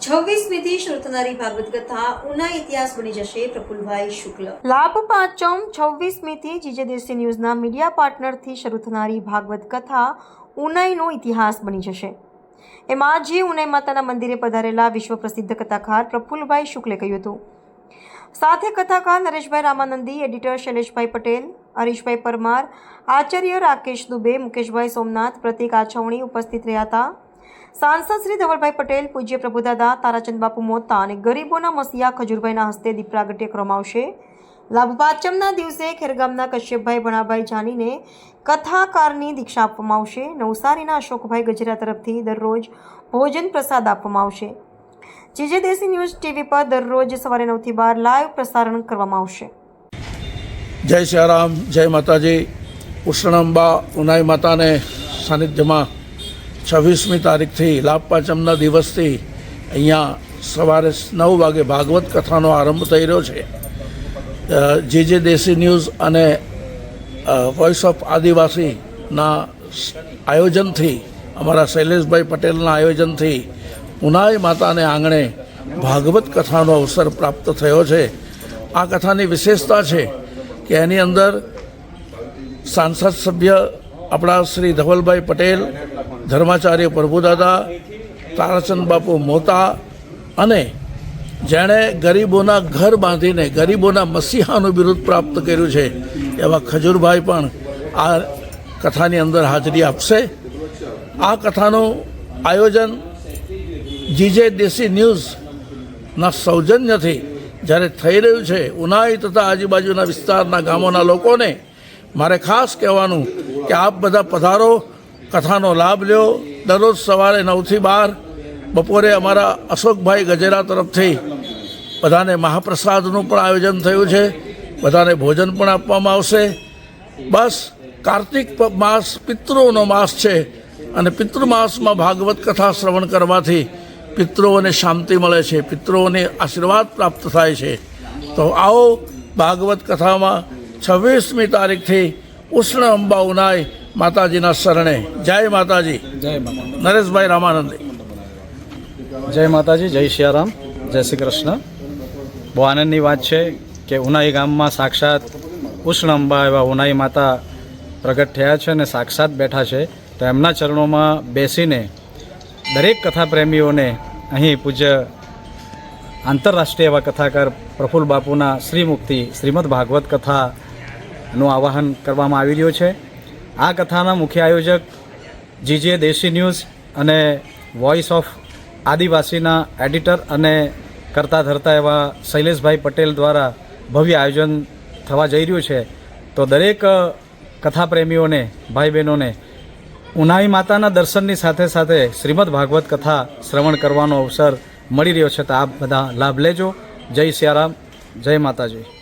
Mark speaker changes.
Speaker 1: છવ્વીસમીથી શરૂ થનારી ભાગવત કથા ઉના ઇતિહાસ બની જશે પ્રફુલભાઈ શુક્લ. લાભ પાંચમ છવ્વીસમીથી જીજે દેશી ન્યૂઝના મીડિયા પાર્ટનરથી શરૂ થનારી ભાગવત કથા ઉનાઈનો ઇતિહાસ બની જશે. એમાં જે ઉનાઈ માતાના મંદિરે પધારેલા વિશ્વ પ્રસિદ્ધ કથાકાર પ્રફુલભાઈ શુક્લે કહ્યું હતું. સાથે કથાકાર નરેશભાઈ રામાનંદી, એડિટર શૈલેષભાઈ પટેલ હરીશભાઈ પરમાર, આચાર્ય રાકેશ દુબે મુકેશભાઈ સોમનાથ, પ્રતિક આછવણી ઉપસ્થિત રહ્યા હતા. સાંસદ શ્રી ધવલભાઈ પટેલ, પૂજ્ય પ્રભુદાદા તારાચંદ બાપુ મોતા અને ગરીબોના મસીયા ખજૂરભાઈના હસ્તે દીપરાગટ્ય કરવામાં આવશે. લાભ દિવસે ખેરગામના કશ્યપભાઈ ભણાભાઈ જાનીને કથાકારની દીક્ષા આપવામાં આવશે. નવસારીના અશોકભાઈ ગજરા તરફથી દરરોજ ભોજન પ્રસાદ આપવામાં આવશે. જીજે દેશી ન્યૂઝ ટીવી પર દરરોજ સવારે નવથી બાર લાઈવ પ્રસારણ કરવામાં આવશે.
Speaker 2: જય સિયારામ, જય માતાજી. ઉષ્ણંબા ઉનાઈ માતાને સાનિધ્યમાં છવ્વીસમી તારીખથી લાભ પાંચમના દિવસથી અહીંયા સવારે નવ વાગે ભાગવત કથાનો આરંભ થઈ રહ્યો છે. જે જે દેશી ન્યૂઝ અને વોઇસ ઓફ આદિવાસીના આયોજનથી, અમારા શૈલેષભાઈ પટેલના આયોજનથી ઉનાઈ માતાને આંગણે ભાગવત કથાનો અવસર પ્રાપ્ત થયો છે. આ કથાની વિશેષતા છે કે એની અંદર સાંસદ સભ્ય આપણા શ્રી ધવલભાઈ પટેલ, ધર્માચાર્ય પ્રભુદાદા, તારાચંદ બાપુ મોતા અને જેણે ગરીબોના ઘર બાંધીને ગરીબોના મસીહાનું બિરુદ પ્રાપ્ત કર્યું છે, એવા ખજૂરભાઈ પણ આ કથાની અંદર હાજરી આપશે. આ કથાનું આયોજન જીજે દેશી ન્યૂઝના સૌજન્યથી જ્યારે થઈ રહ્યું છે, ઉનાઈ તથા આજુબાજુના વિસ્તારના ગામોના લોકોને મારે ખાસ કહેવાનું કે આપ બધા પધારો, કથાનો લાભ લ્યો. દરરોજ સવારે નવથી બાર, બપોરે અમારા અશોકભાઈ ગજેરા તરફથી બધાને મહાપ્રસાદનું પણ આયોજન થયું છે. બધાને ભોજન પણ આપવામાં આવશે. બસ, કાર્તિક માસ પિતૃનો માસ છે અને પિતૃ માસમાં ભાગવત કથા શ્રવણ કરવાથી પિતૃઓને શાંતિ મળે છે પિતૃઓને આશીર્વાદ પ્રાપ્ત થાય છે. તો આવો ભાગવત કથામાં છવ્વીસમી તારીખથી ઉષ્ણ અંબા ઉનાઈ માતાજીના શરણે. જય માતાજી.
Speaker 3: જય
Speaker 2: નરેશભાઈ રામાનંદી.
Speaker 3: જય માતાજી જય સિયારામ જય શ્રી કૃષ્ણ. બહુ આનંદની વાત છે કે ઉનાઈ ગામમાં સાક્ષાત ઉષ્ણ અંબા એવા ઉનાઈ માતા પ્રગટ થયા છે અને સાક્ષાત બેઠા છે. તો એમના ચરણોમાં બેસીને દરેક કથા પ્રેમીઓને અહીં પૂજ્ય આંતરરાષ્ટ્રીય એવા કથાકાર પ્રફુલ્લ બાપુના શ્રીમુક્તિ શ્રીમદ ભાગવત કથાનું આવાહન કરવામાં આવી રહ્યું છે. આ કથાના મુખ્ય આયોજક જીજે દેશી ન્યૂઝ અને વોઇસ ઓફ આદિવાસીના એડિટર અને કરતા ધરતા એવા શૈલેષભાઈ પટેલ દ્વારા ભવ્ય આયોજન થવા જઈ રહ્યું છે. તો દરેક કથાપ્રેમીઓને કથા પ્રેમીઓને ભાઈ બહેનોને ઉનાઈ માતાના દર્શનની સાથે સાથે શ્રીમદ ભાગવત કથા શ્રવણ કરવાનો અવસર મળી રહ્યો છે. તો આપ બધા લાભ લેજો. જય સિયારામ. જય માતાજી.